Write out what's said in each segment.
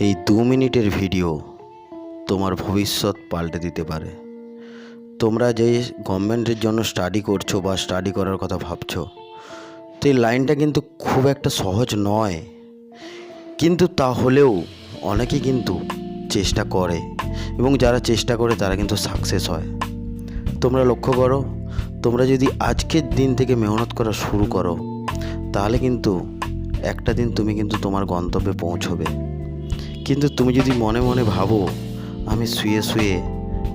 এই দু মিনিটের ভিডিও তোমার ভবিষ্যৎ পাল্টে দিতে পারে। তোমরা যে গভর্নমেন্টের জন্য স্টাডি করছ বা স্টাডি করার কথা ভাবছ, তো এই লাইনটা কিন্তু খুব একটা সহজ নয়। কিন্তু তাহলেও অনেকে কিন্তু চেষ্টা করে এবং যারা চেষ্টা করে তারা কিন্তু সাকসেস হয়। তোমরা লক্ষ্য করো, তোমরা যদি আজকের দিন থেকে মেহনত করা শুরু করো, তাহলে কিন্তু একটা দিন তুমি কিন্তু তোমার গন্তব্যে পৌঁছবে। কিন্তু তুমি যদি মনে মনে ভাবো, আমি শুয়ে শুয়ে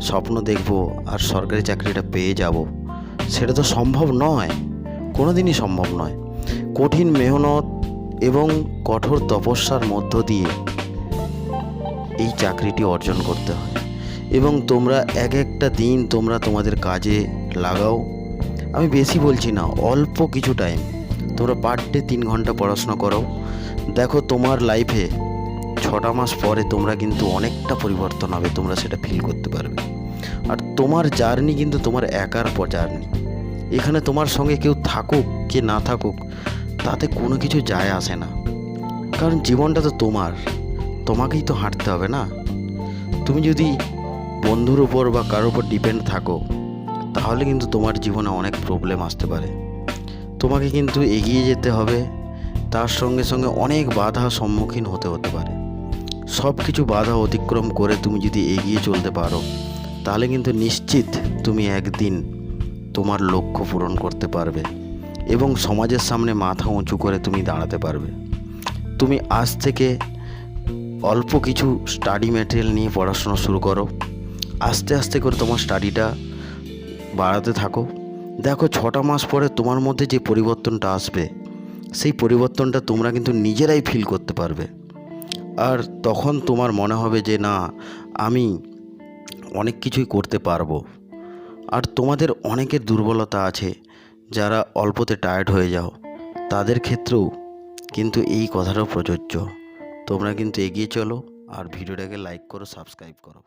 স্বপ্ন দেখব আর সরকারি চাকরিটা পেয়ে যাব, সেটা তো সম্ভব নয়। কোনো দিনই সম্ভব নয়। কঠিন মেহনত এবং কঠোর তপস্যার মধ্য দিয়ে এই চাকরিটি অর্জন করতে হয়। এবং তোমরা এক একটা দিন তোমরা তোমাদের কাজে লাগাও। আমি বেশি বলছি না, অল্প কিছু টাইম তোমরা পার ডে তিন ঘণ্টা পড়াশোনা করো। দেখো তোমার লাইফে ছটা মাস পরে তোমরা কিন্তু অনেকটা পরিবর্তন হবে, তোমরা সেটা ফিল করতে পারবে। আর তোমার জার্নি কিন্তু তোমার একার পর জার্নি এখানে তোমার সঙ্গে কেউ থাকুক কে না থাকুক, তাতে কোনো কিছু যায় আসে না। কারণ জীবনটা তো তোমার, তোমাকেই তো হাঁটতে হবে না? তুমি যদি বন্ধুর উপর বা কারোর উপর ডিপেন্ড থাকো, তাহলে কিন্তু তোমার জীবনে অনেক প্রবলেম আসতে পারে। তোমাকে কিন্তু এগিয়ে যেতে হবে, তার সঙ্গে সঙ্গে অনেক বাধা সম্মুখীন হতে হতে পারে। সব কিছু বাধা অতিক্রম করে তুমি যদি এগিয়ে চলতে পারো, তাহলে কিন্তু নিশ্চিত তুমি একদিন তোমার লক্ষ্য পূরণ করতে পারবে এবং সমাজের সামনে মাথা উঁচু করে তুমি দাঁড়াতে পারবে। তুমি আজ থেকে অল্প কিছু স্টাডি ম্যাটেরিয়াল নিয়ে পড়াশোনা শুরু করো। আস্তে আস্তে করে তোমার স্টাডিটা বাড়াতে থাকো। দেখো, ছটা মাস পরে তোমার মধ্যে যে পরিবর্তনটা আসবে, সেই পরিবর্তনটা তোমরা কিন্তু নিজেরাই ফিল করতে পারবে। আর তখন তোমার মনে হবে যে না, আমি অনেক কিছুই করতে পারব। আর তোমাদের অনেকের দুর্বলতা আছে, যারা অল্পতে টায়ার্ড হয়ে যাও। তাদের ক্ষেত্রেও কিন্তু এই কথাটাও প্রযোজ্য। তোমরা কিন্তু এগিয়ে চলো, আর ভিডিওটাকে লাইক করো সাবস্ক্রাইব করো।